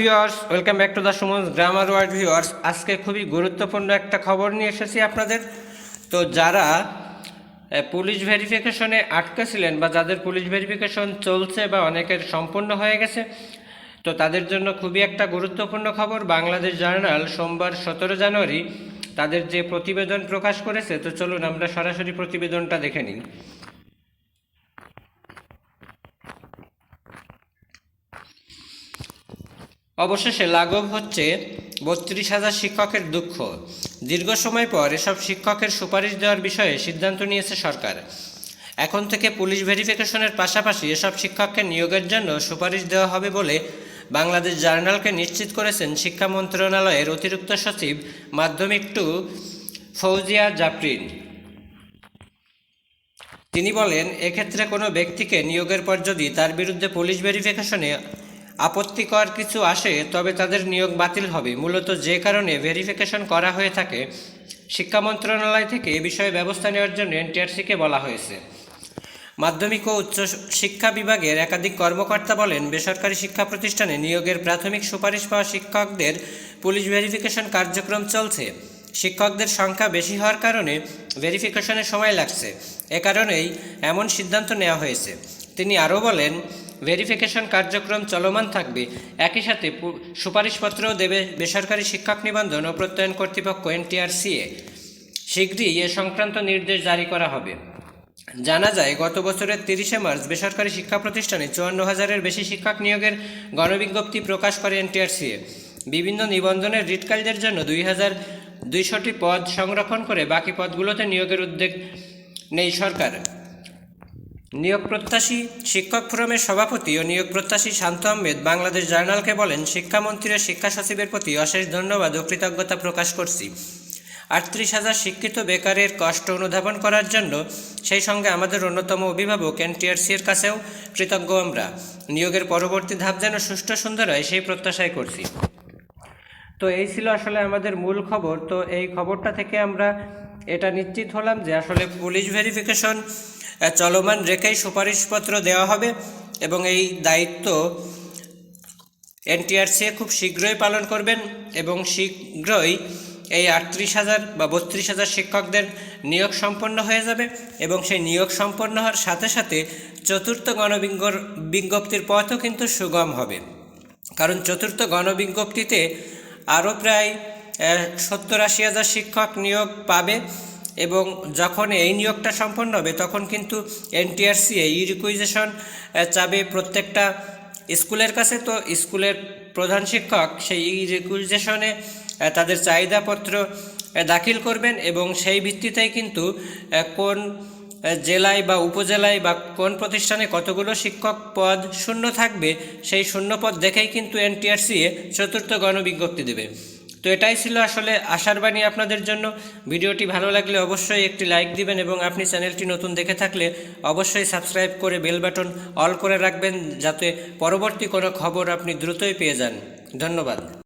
Viewers welcome back to the Suman grammar world viewers আজকে খুবই গুরুত্বপূর্ণ একটা খবর নিয়ে এসেছি আপনাদের। তো যারা পুলিশ ভেরিফিকেশনে আটকে ছিলেন বা যাদের পুলিশ ভেরিফিকেশন চলছে বা অনেকের সম্পূর্ণ হয়ে গেছে, তো তাদের জন্য খুবই একটা গুরুত্বপূর্ণ খবর। বাংলাদেশ জার্নাল সোমবার সতেরো জানুয়ারি তাদের যে প্রতিবেদন প্রকাশ করেছে, তো চলুন আমরা সরাসরি প্রতিবেদনটা দেখে নিই। অবশেষে লাঘব হচ্ছে বত্রিশ হাজার শিক্ষকের দুঃখ। দীর্ঘ সময় পর এসব শিক্ষকের সুপারিশ দেওয়ার বিষয়ে সিদ্ধান্ত নিয়েছে সরকার। এখন থেকে পুলিশ ভেরিফিকেশনের পাশাপাশি এসব শিক্ষককে নিয়োগের জন্য সুপারিশ দেওয়া হবে বলে বাংলাদেশ জার্নালকে নিশ্চিত করেছেন শিক্ষা মন্ত্রণালয়ের অতিরিক্ত সচিব মাধ্যমিক টু ফৌজিয়া জাফরিন। তিনি বলেন, এক্ষেত্রে কোনো ব্যক্তিকে নিয়োগের পর যদি তার বিরুদ্ধে পুলিশ ভেরিফিকেশনে আপত্তিকর কিছু আসে, তবে তাদের নিয়োগ বাতিল হবে। মূলত যে কারণে ভেরিফিকেশন করা হয়ে থাকে, শিক্ষা মন্ত্রণালয় থেকে এ বিষয়ে ব্যবস্থা নেওয়ার জন্য এনটিআরসিকে বলা হয়েছে। মাধ্যমিক ও উচ্চ শিক্ষা বিভাগের একাধিক কর্মকর্তা বলেন, বেসরকারি শিক্ষা প্রতিষ্ঠানে নিয়োগের প্রাথমিক সুপারিশ পাওয়া শিক্ষকদের পুলিশ ভেরিফিকেশন কার্যক্রম চলছে। শিক্ষকদের সংখ্যা বেশি হওয়ার কারণে ভেরিফিকেশনে সময় লাগছে। এ কারণেই এমন সিদ্ধান্ত নেওয়া হয়েছে। তিনি আরও বলেন ভেরিফিকেশন কার্যক্রম চলমান থাকবে। একই সাথে সুপারিশপত্রও দেবে বেসরকারি শিক্ষক নিবন্ধন ও প্রত্যয়ন কর্তৃপক্ষ এনটিআরসিএ। শীঘ্রই এ সংক্রান্ত নির্দেশ জারি করা হবে। জানা যায়, গত বছরের তিরিশে মার্চ বেসরকারি শিক্ষা প্রতিষ্ঠানে চুয়ান্ন হাজারের বেশি শিক্ষক নিয়োগের গণবিজ্ঞপ্তি প্রকাশ করে এনটিআরসিএ। বিভিন্ন নিবন্ধনের রিটকালদের জন্য দুই হাজার দুইশোটি পদ সংরক্ষণ করে বাকি পদগুলোতে নিয়োগের উদ্যোগ নেই সরকার। নিয়োগ প্রত্যাশী শিক্ষক ফোরামের সভাপতি ও নিয়োগ প্রত্যাশী শান্ত আহমেদ বাংলাদেশ জার্নালকে বলেন, শিক্ষামন্ত্রী ও শিক্ষা সচিবের প্রতি অশেষ ধন্যবাদ ও কৃতজ্ঞতা প্রকাশ করছি। আটত্রিশ হাজার শিক্ষিত বেকারের কষ্ট অনুধাবন করার জন্য সেই সঙ্গে আমাদের অন্যতম অভিভাবক এনটিআরসি এর কাছেও কৃতজ্ঞ আমরা। নিয়োগের পরবর্তী ধাপ যেন সুষ্ঠু সুন্দর হয় সেই প্রত্যাশাই করছি। তো এই ছিল আসলে আমাদের মূল খবর। তো এই খবরটা থেকে আমরা এটা নিশ্চিত হলাম যে আসলে পুলিশ ভেরিফিকেশন চলমান রেখেই সুপারিশপত্র দেওয়া হবে এবং এই দায়িত্ব এনটিআরসি খুব শীঘ্রই পালন করবেন এবং শীঘ্রই এই আটত্রিশ হাজার বা বত্রিশ হাজার শিক্ষকদের নিয়োগ সম্পন্ন হয়ে যাবে এবং সেই নিয়োগ সম্পন্ন হওয়ার সাথে সাথে চতুর্থ গণবিজ্ঞ বিজ্ঞপ্তির পথও কিন্তু সুগম হবে। কারণ চতুর্থ গণবিজ্ঞপ্তিতে আরও প্রায় সত্তর আশি হাজার শিক্ষক নিয়োগ পাবে এবং যখন এই নিয়োগটা সম্পন্ন হবে, তখন কিন্তু এনটিআরসি এই রিকুইজেশন চাবে প্রত্যেকটা স্কুলের কাছে। তো স্কুলের প্রধান শিক্ষক সেই ই রিকুইজেশনে তাদের চাহিদাপত্র দাখিল করবেন এবং সেই ভিত্তিতেই কিন্তু কোন জেলায় বা উপজেলায় বা কোন প্রতিষ্ঠানে কতগুলো শিক্ষক পদ শূন্য থাকবে, সেই শূন্য পদ দেখেই কিন্তু এনটিআরসি চতুর্থ গণবিজ্ঞপ্তি দেবে। তো এটাই ছিল আসলে আশার বাণী আপনাদের জন্য। ভিডিওটি ভালো লাগলে অবশ্যই একটি লাইক দিবেন এবং আপনি চ্যানেলটি নতুন দেখে থাকলে অবশ্যই সাবস্ক্রাইব করে বেল বাটন অল করে রাখবেন যাতে পরবর্তী কোনো খবর আপনি দ্রুতই পেয়ে যান। ধন্যবাদ।